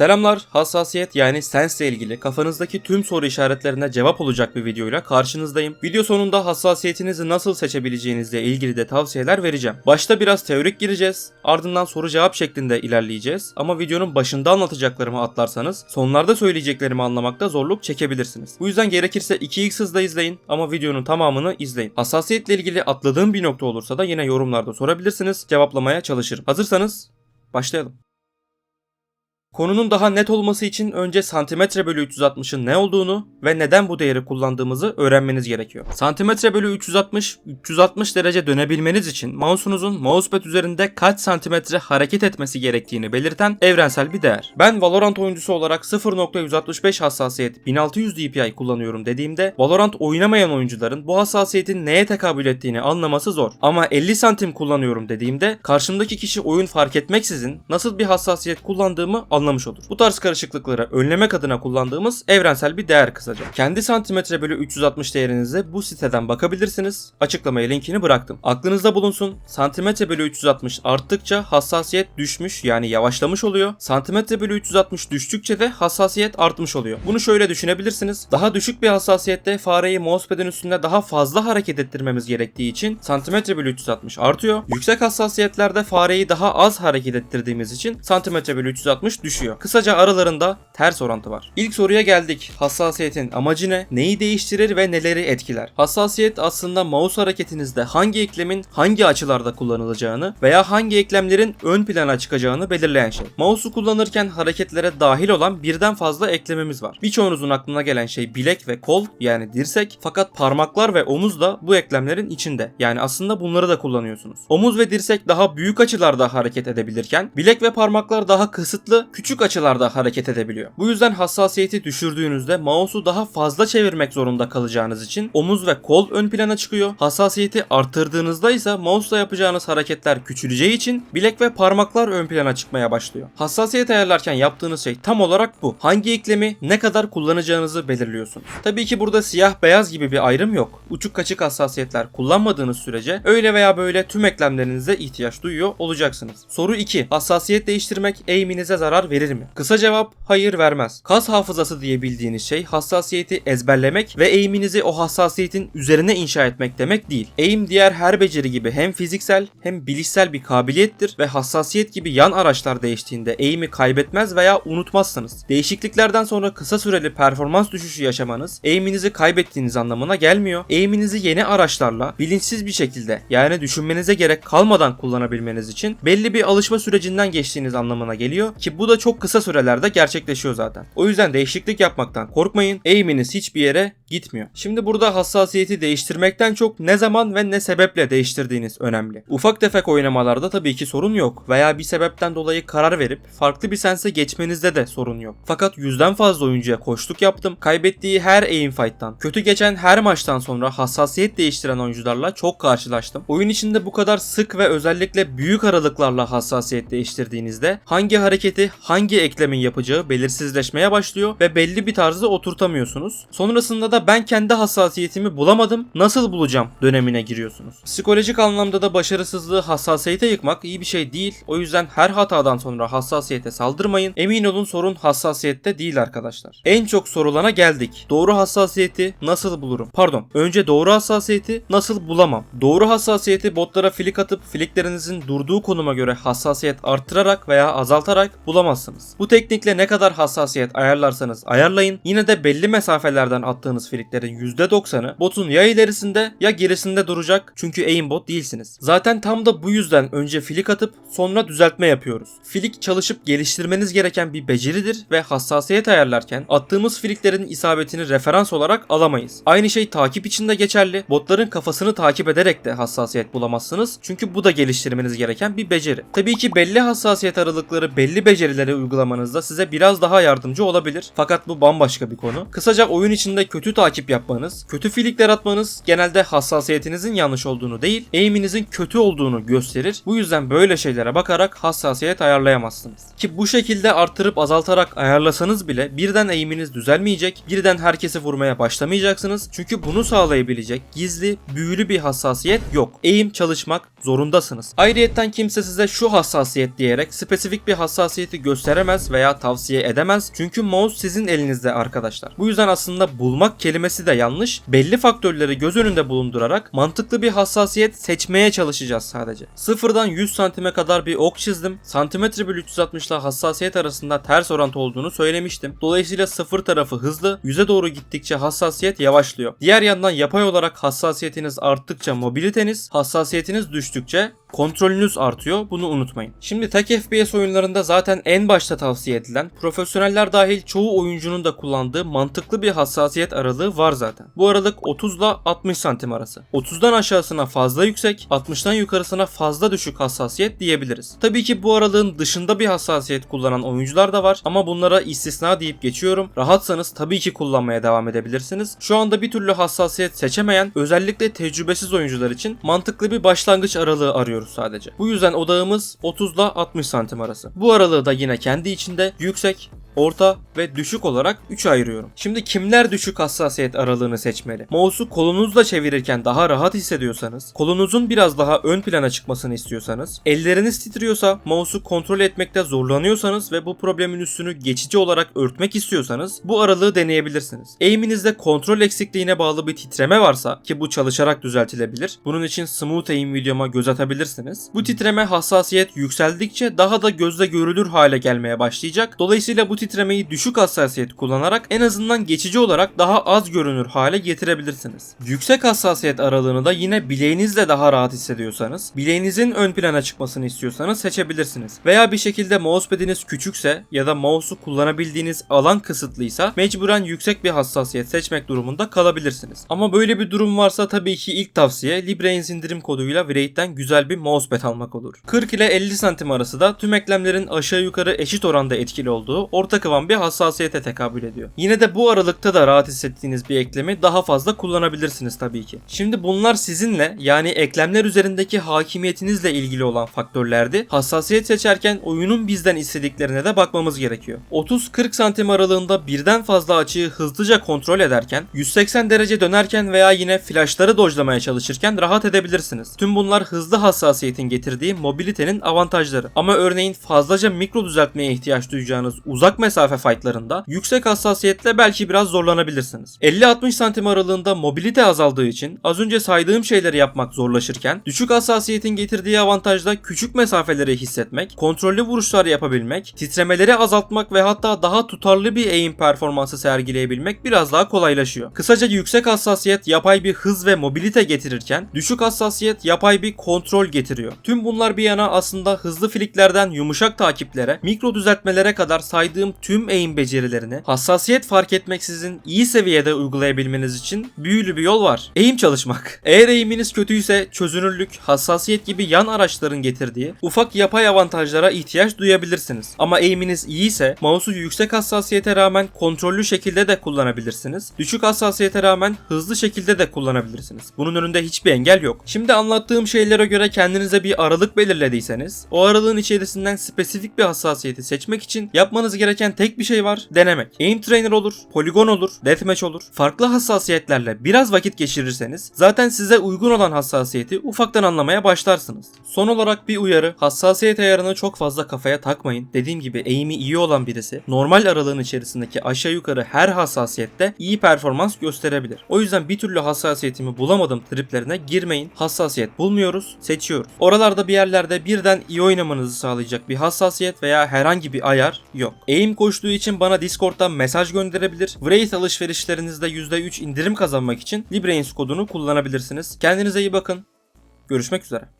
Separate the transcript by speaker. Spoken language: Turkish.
Speaker 1: Selamlar, hassasiyet yani sense ile ilgili kafanızdaki tüm soru işaretlerine cevap olacak bir videoyla karşınızdayım. Video sonunda hassasiyetinizi nasıl seçebileceğinizle ilgili de tavsiyeler vereceğim. Başta biraz teorik gireceğiz, ardından soru cevap şeklinde ilerleyeceğiz ama videonun başında anlatacaklarımı atlarsanız sonlarda söyleyeceklerimi anlamakta zorluk çekebilirsiniz. Bu yüzden gerekirse 2x hızla izleyin ama videonun tamamını izleyin. Hassasiyetle ilgili atladığım bir nokta olursa da yine yorumlarda sorabilirsiniz, cevaplamaya çalışırım. Hazırsanız başlayalım. Konunun daha net olması için önce santimetre bölü 360'ın ne olduğunu ve neden bu değeri kullandığımızı öğrenmeniz gerekiyor. Santimetre bölü 360, 360 derece dönebilmeniz için mouse'unuzun mousepad üzerinde kaç santimetre hareket etmesi gerektiğini belirten evrensel bir değer. Ben Valorant oyuncusu olarak 0.165 hassasiyet 1600 DPI kullanıyorum dediğimde Valorant oynamayan oyuncuların bu hassasiyetin neye tekabül ettiğini anlaması zor. Ama 50 santim kullanıyorum dediğimde karşımdaki kişi oyun fark etmeksizin nasıl bir hassasiyet kullandığımı anlamış olur. Bu tarz karışıklıkları önlemek adına kullandığımız evrensel bir değer kısaca. Kendi santimetre bölü 360 değerinize bu siteden bakabilirsiniz. Açıklamaya linkini bıraktım. Aklınızda bulunsun. Santimetre bölü 360 arttıkça hassasiyet düşmüş yani yavaşlamış oluyor. Santimetre bölü 360 düştükçe de hassasiyet artmış oluyor. Bunu şöyle düşünebilirsiniz. Daha düşük bir hassasiyette fareyi mousepad'in üstünde daha fazla hareket ettirmemiz gerektiği için santimetre bölü 360 artıyor. Yüksek hassasiyetlerde fareyi daha az hareket ettirdiğimiz için santimetre bölü 360 düşüyor. Kısaca aralarında ters orantı var. İlk soruya geldik. Hassasiyetin amacı ne? Neyi değiştirir ve neleri etkiler? Hassasiyet aslında mouse hareketinizde hangi eklemin hangi açılarda kullanılacağını veya hangi eklemlerin ön plana çıkacağını belirleyen şey. Mouse'u kullanırken hareketlere dahil olan birden fazla eklemimiz var. Birçoğunuzun aklına gelen şey bilek ve kol yani dirsek fakat parmaklar ve omuz da bu eklemlerin içinde. Yani aslında bunları da kullanıyorsunuz. Omuz ve dirsek daha büyük açılarda hareket edebilirken bilek ve parmaklar daha kısıtlı küçük açılarda hareket edebiliyor. Bu yüzden hassasiyeti düşürdüğünüzde mouse'u daha fazla çevirmek zorunda kalacağınız için omuz ve kol ön plana çıkıyor. Hassasiyeti arttırdığınızda ise mouse'la yapacağınız hareketler küçüleceği için bilek ve parmaklar ön plana çıkmaya başlıyor. Hassasiyet ayarlarken yaptığınız şey tam olarak bu. Hangi eklemi ne kadar kullanacağınızı belirliyorsunuz. Tabii ki burada siyah beyaz gibi bir ayrım yok. Uçuk kaçık hassasiyetler kullanmadığınız sürece öyle veya böyle tüm eklemlerinize ihtiyaç duyuyor olacaksınız. Soru 2. Hassasiyet değiştirmek aim'inize zarar verir mi? Kısa cevap hayır vermez. Kas hafızası diye bildiğiniz şey hassasiyeti ezberlemek ve aim'inizi o hassasiyetin üzerine inşa etmek demek değil. Aim diğer her beceri gibi hem fiziksel hem bilişsel bir kabiliyettir ve hassasiyet gibi yan araçlar değiştiğinde aim'i kaybetmez veya unutmazsınız. Değişikliklerden sonra kısa süreli performans düşüşü yaşamanız aim'inizi kaybettiğiniz anlamına gelmiyor. Aim'inizi yeni araçlarla bilinçsiz bir şekilde yani düşünmenize gerek kalmadan kullanabilmeniz için belli bir alışma sürecinden geçtiğiniz anlamına geliyor ki bu da çok kısa sürelerde gerçekleşiyor zaten. O yüzden değişiklik yapmaktan korkmayın. Aim'iniz hiçbir yere gitmiyor. Şimdi burada hassasiyeti değiştirmekten çok ne zaman ve ne sebeple değiştirdiğiniz önemli. Ufak tefek oynamalarda tabii ki sorun yok veya bir sebepten dolayı karar verip farklı bir sense geçmenizde de sorun yok. Fakat yüzden fazla oyuncuya koştuk yaptım. Kaybettiği her aim fight'tan, kötü geçen her maçtan sonra hassasiyet değiştiren oyuncularla çok karşılaştım. Oyun içinde bu kadar sık ve özellikle büyük aralıklarla hassasiyet değiştirdiğinizde hangi hareketi hangi eklemin yapacağı belirsizleşmeye başlıyor ve belli bir tarzı oturtamıyorsunuz. Sonrasında da ben kendi hassasiyetimi bulamadım, nasıl bulacağım dönemine giriyorsunuz. Psikolojik anlamda da başarısızlığı hassasiyete yıkmak iyi bir şey değil. O yüzden her hatadan sonra hassasiyete saldırmayın. Emin olun sorun hassasiyette değil arkadaşlar. En çok sorulana geldik. Doğru hassasiyeti nasıl bulurum? Pardon. Önce doğru hassasiyeti nasıl bulamam? Doğru hassasiyeti botlara flick atıp flicklerinizin durduğu konuma göre hassasiyet arttırarak veya azaltarak bulamazsınız. Bu teknikle ne kadar hassasiyet ayarlarsanız ayarlayın yine de belli mesafelerden attığınız flicklerin %90'ı botun ya ilerisinde ya gerisinde duracak çünkü aimbot değilsiniz. Zaten tam da bu yüzden önce flick atıp sonra düzeltme yapıyoruz. Flick çalışıp geliştirmeniz gereken bir beceridir ve hassasiyet ayarlarken attığımız flicklerin isabetini referans olarak alamayız. Aynı şey takip için de geçerli. Botların kafasını takip ederek de hassasiyet bulamazsınız çünkü bu da geliştirmeniz gereken bir beceri. Tabii ki belli hassasiyet aralıkları belli becerileri uygulamanızda size biraz daha yardımcı olabilir. Fakat bu bambaşka bir konu. Kısaca oyun içinde kötü takip yapmanız, kötü filikler atmanız genelde hassasiyetinizin yanlış olduğunu değil, eğiminizin kötü olduğunu gösterir. Bu yüzden böyle şeylere bakarak hassasiyet ayarlayamazsınız. Ki bu şekilde arttırıp azaltarak ayarlasanız bile birden eğiminiz düzelmeyecek, birden herkesi vurmaya başlamayacaksınız. Çünkü bunu sağlayabilecek gizli, büyülü bir hassasiyet yok. Eğim çalışmak zorundasınız. Ayrıyetten kimse size şu hassasiyet diyerek spesifik bir hassasiyeti gösteremez veya tavsiye edemez. Çünkü mouse sizin elinizde arkadaşlar. Bu yüzden aslında bulmak kelimesi de yanlış. Belli faktörleri göz önünde bulundurarak mantıklı bir hassasiyet seçmeye çalışacağız sadece. Sıfırdan 100 santime kadar bir ok çizdim. Santimetre bölü 360 ile hassasiyet arasında ters orantı olduğunu söylemiştim. Dolayısıyla sıfır tarafı hızlı, yüze doğru gittikçe hassasiyet yavaşlıyor. Diğer yandan yapay olarak hassasiyetiniz arttıkça mobiliteniz, hassasiyetiniz düştükçe kontrolünüz artıyor. Bunu unutmayın. Şimdi tek FPS oyunlarında zaten en başta tavsiye edilen, profesyoneller dahil çoğu oyuncunun da kullandığı mantıklı bir hassasiyet aralığı var zaten. Bu aralık 30 ile 60 santim arası. 30'dan aşağısına fazla yüksek, 60'tan yukarısına fazla düşük hassasiyet diyebiliriz. Tabii ki bu aralığın dışında bir hassasiyet kullanan oyuncular da var ama bunlara istisna deyip geçiyorum. Rahatsanız tabii ki kullanmaya devam edebilirsiniz. Şu anda bir türlü hassasiyet seçemeyen, özellikle tecrübesiz oyuncular için mantıklı bir başlangıç aralığı arıyoruz sadece. Bu yüzden odağımız 30 ile 60 santim arası. Bu aralığı da yine kendi içinde yüksek, orta ve düşük olarak 3'e ayırıyorum. Şimdi kimler düşük hassasiyet aralığını seçmeli? Mouse'u kolunuzla çevirirken daha rahat hissediyorsanız, kolunuzun biraz daha ön plana çıkmasını istiyorsanız, elleriniz titriyorsa, mouse'u kontrol etmekte zorlanıyorsanız ve bu problemin üstünü geçici olarak örtmek istiyorsanız bu aralığı deneyebilirsiniz. Eğiminizde kontrol eksikliğine bağlı bir titreme varsa ki bu çalışarak düzeltilebilir. Bunun için Smooth Aim videoma göz atabilirsiniz. Bu titreme hassasiyet yükseldikçe daha da gözle görülür hale gelmeye başlayacak. Dolayısıyla bu titremeyi düşük hassasiyet kullanarak en azından geçici olarak daha az görünür hale getirebilirsiniz. Yüksek hassasiyet aralığını da yine bileğinizle daha rahat hissediyorsanız, bileğinizin ön plana çıkmasını istiyorsanız seçebilirsiniz. Veya bir şekilde mousepad'iniz küçükse ya da mouse'u kullanabildiğiniz alan kısıtlıysa mecburen yüksek bir hassasiyet seçmek durumunda kalabilirsiniz. Ama böyle bir durum varsa tabii ki ilk tavsiye LibreAins indirim koduyla Wraith'ten güzel bir mousepad almak olur. 40 ile 50 santim arası da tüm eklemlerin aşağı yukarı eşit oranda etkili olduğu orta kıvam bir hassasiyete tekabül ediyor. Yine de bu aralıkta da rahat hissettiğiniz bir eklemi daha fazla kullanabilirsiniz tabii ki. Şimdi bunlar sizinle yani eklemler üzerindeki hakimiyetinizle ilgili olan faktörlerdi. Hassasiyet seçerken oyunun bizden istediklerine de bakmamız gerekiyor. 30-40 santim aralığında birden fazla açıyı hızlıca kontrol ederken, 180 derece dönerken veya yine flashları dojlamaya çalışırken rahat edebilirsiniz. Tüm bunlar hızlı hassasiyetin getirdiği mobilitenin avantajları. Ama örneğin fazlaca mikro düzeltmeye ihtiyaç duyacağınız uzak mesafe fightlarında yüksek hassasiyetle belki biraz zorlanabilirsiniz. 50-60 santim aralığında mobilite azaldığı için az önce saydığım şeyleri yapmak zorlaşırken düşük hassasiyetin getirdiği avantajda küçük mesafeleri hissetmek, kontrollü vuruşlar yapabilmek, titremeleri azaltmak ve hatta daha tutarlı bir aim performansı sergileyebilmek biraz daha kolaylaşıyor. Kısaca yüksek hassasiyet yapay bir hız ve mobilite getirirken düşük hassasiyet yapay bir kontrol getiriyor. Tüm bunlar bir yana aslında hızlı fliklerden yumuşak takiplere, mikro düzeltmelere kadar saydığım tüm aim becerilerini hassasiyet fark etmeksizin iyi seviyede uygulayabilmeniz için büyülü bir yol var. Aim çalışmak. Eğer aiminiz kötüyse çözünürlük, hassasiyet gibi yan araçların getirdiği ufak yapay avantajlara ihtiyaç duyabilirsiniz. Ama aiminiz iyiyse mouse'u yüksek hassasiyete rağmen kontrollü şekilde de kullanabilirsiniz. Düşük hassasiyete rağmen hızlı şekilde de kullanabilirsiniz. Bunun önünde hiçbir engel yok. Şimdi anlattığım şeylere göre kendinize bir aralık belirlediyseniz o aralığın içerisinden spesifik bir hassasiyeti seçmek için yapmanız gereken tek bir şey var. Denemek. Aim Trainer olur, Polygon olur, Deathmatch olur. Farklı hassasiyetlerle biraz vakit geçirirseniz zaten size uygun olan hassasiyeti ufaktan anlamaya başlarsınız. Son olarak bir uyarı. Hassasiyet ayarını çok fazla kafaya takmayın. Dediğim gibi aim'i iyi olan birisi normal aralığın içerisindeki aşağı yukarı her hassasiyette iyi performans gösterebilir. O yüzden bir türlü hassasiyetimi bulamadım triplerine girmeyin. Hassasiyet bulmuyoruz, seçiyoruz. Oralarda bir yerlerde birden iyi oynamanızı sağlayacak bir hassasiyet veya herhangi bir ayar yok. Aim koştuğu için bana Discord'dan mesaj gönderebilir. Wraith alışverişlerinizde %3 indirim kazanmak için LibreAins kodunu kullanabilirsiniz. Kendinize iyi bakın. Görüşmek üzere.